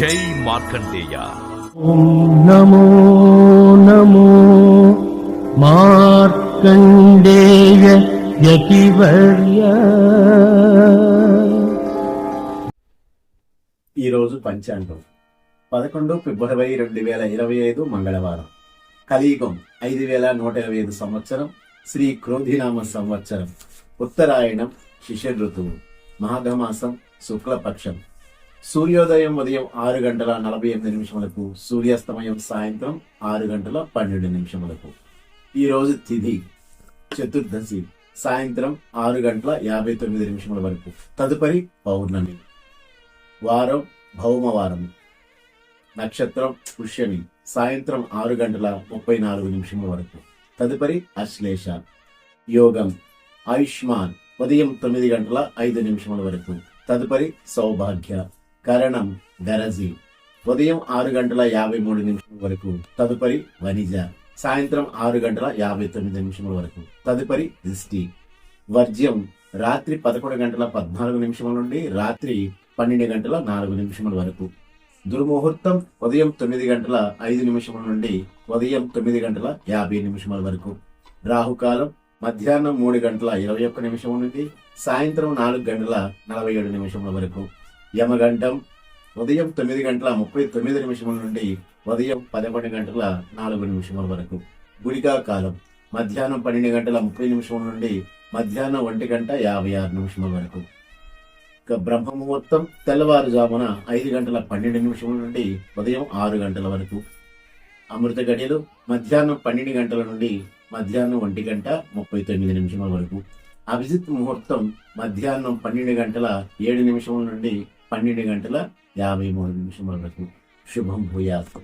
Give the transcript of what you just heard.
జై మార్కండేయ. నమో నమో మార్కండేయ యతివర్య. ఈరోజు పంచాంగం. పదకొండు ఫిబ్రవరి రెండు వేల ఇరవై ఐదు మంగళవారం. కలియుగం ఐదు వేల నూట ఇరవై ఐదు సంవత్సరం శ్రీ క్రోధినామ సంవత్సరం. ఉత్తరాయణం శిష్య ఋతువు మాఘమాసం శుక్లపక్షం. సూర్యోదయం ఉదయం ఆరు గంటల నలభై ఎనిమిది నిమిషములకు సూర్యాస్తమయం సాయంత్రం ఆరు గంటల పన్నెండు నిమిషములకు. ఈరోజు తిథి చతుర్దశి సాయంత్రం ఆరు గంటల యాభై తొమ్మిది నిమిషముల వరకు. తదుపరి పౌర్ణమి వారం భౌమవారం నక్షత్రం పుష్యమి సాయంత్రం ఆరు గంటల ముప్పై నాలుగు నిమిషముల వరకు. తదుపరి అశ్లేష యోగం ఆయుష్మాన్ ఉదయం తొమ్మిది గంటల ఐదు నిమిషముల వరకు. తదుపరి సౌభాగ్య కరణం దరజీ. ఉదయం ఆరు గంటల యాభై మూడు నిమిషం వరకు తదుపరి వనిజ. సాయంత్రం ఆరు గంటల యాభై తొమ్మిది నిమిషముల వరకు తదుపరి దిష్టి. వర్జ్యం రాత్రి పదకొండు గంటల పద్నాలుగు నిమిషముల నుండి రాత్రి పన్నెండు గంటల నాలుగు నిమిషముల వరకు. దుర్ముహూర్తం ఉదయం తొమ్మిది గంటల ఐదు నిమిషముల నుండి ఉదయం తొమ్మిది గంటల యాభై నిమిషముల వరకు. రాహుకాలం మధ్యాహ్నం మూడు గంటల ఇరవై ఒక్క నిమిషం నుండి సాయంత్రం నాలుగు గంటల నలభై ఏడు నిమిషముల వరకు. యమగంటం ఉదయం తొమ్మిది గంటల ముప్పై తొమ్మిది నిమిషముల నుండి ఉదయం పదకొండు గంటల నాలుగు నిమిషముల వరకు. గుడికా కాలం మధ్యాహ్నం పన్నెండు గంటల ముప్పై నిమిషముల నుండి మధ్యాహ్నం ఒంటి గంట యాభై ఆరు నిమిషముల వరకు. ఇక బ్రహ్మ ముహూర్తం తెల్లవారుజామున ఐదు గంటల పన్నెండు నిమిషముల నుండి ఉదయం ఆరు గంటల వరకు. అమృత గడియలు మధ్యాహ్నం పన్నెండు గంటల నుండి మధ్యాహ్నం ఒంటి గంట ముప్పై తొమ్మిది నిమిషముల వరకు. అభిజిత్ ముహూర్తం మధ్యాహ్నం పన్నెండు గంటల ఏడు నిమిషముల నుండి పన్నెండు గంటల యాభై మూడు నిమిషం వరకు. శుభం భూయాస్తు